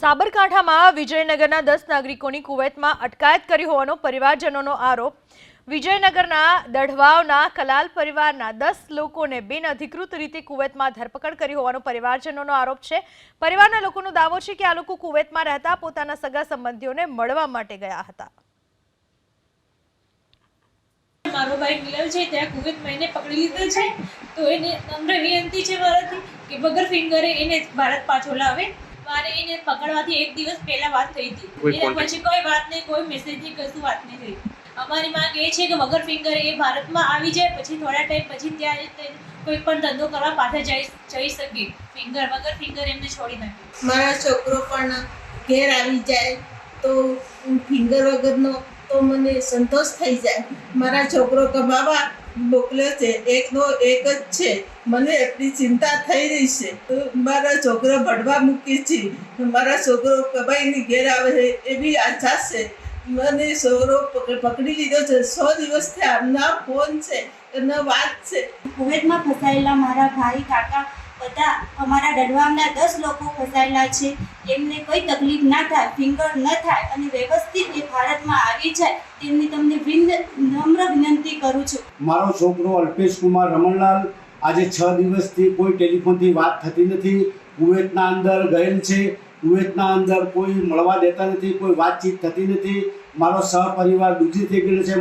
સાબરકાંઠામાં વિજયનગરના દસ નાગરિકોની કુવૈતમાં અટકાયત કરી હોવાનો પરિવારજનોનો આરોપ. વિજયનગરના દઢવાવના કલાલ પરિવારના દસ લોકોને બિનઅધિકૃત રીતે કુવૈતમાં ધરપકડ કરી હોવાનો પરિવારજનોનો આરોપ છે. પરિવારના લોકોનો દાવો છે કે આ લોકો કુવૈતમાં રહેતા પોતાના સગા સંબંધીઓને મળવા માટે ગયા હતા. મારો ભાઈ મિલન છે, ત્યાં કુવેતમાં એને પકડી લીધો છે. તો એને નમ્ર વિનંતી છે મારાથી કે વગર ફિંગરે એને ભારત પાછો લાવે. મારે એને પકડવાથી એક દિવસ પહેલા વાત થઈ હતી. એના પછી કોઈ વાત નહીં કોઈ મેસેજ નહીં કશું વાત નહીં થઈ. અમારી માંગ એ છે કે વગર ફિંગર એ ભારતમાં આવી જાય પછી થોડા ટાઈમ પછી ત્યાં કોઈ પણ ધંધો કરવા પાછા જઈ જઈ શકે. ફિંગર વગર ફિંગર એમને છોડી નાખે. મારા છોકરો પણ ઘેર આવી જાય તો ફિંગર વગરનો તો મને સંતોષ થઈ જાય. મારા છોકરો કમાવા મોકલ્યો છે, એકનો એક જ છે. મને એટલી ચિંતા થઈ રહી છે. મારા છોકરો ભણવા મૂકી છે. મારા છોકરો કમાઈને ઘેર આવે છે એવી આશા છે. મને છોકરો પકડી લીધો છે. સો દિવસથી આમના ફોન છે એના વાત છે. કુવૈતમાં ફસાયેલા મારા ભાઈ, કાકા બધા અમારા ડડવામના દસ લોકો ફસાયેલા છે. એમને કોઈ તકલીફ ના થાય, ફિંગર ન થાય અને વ્યવસ્થિત આવી જાય તેમની તમને નમ્ર વિનંતી કરું છું. મારો છોકરો અલ્પેશ કુમાર રમણલાલ આજે છ દિવસથી કોઈ ટેલિફોનથી વાત થતી નથી. કુવેતના અંદર ગયેલ છે. કુવેતના અંદર કોઈ મળવા દેતા નથી, કોઈ વાતચીત થતી નથી. મારો સહપરિવાર દુઃખી થઈ ગયેલો છે.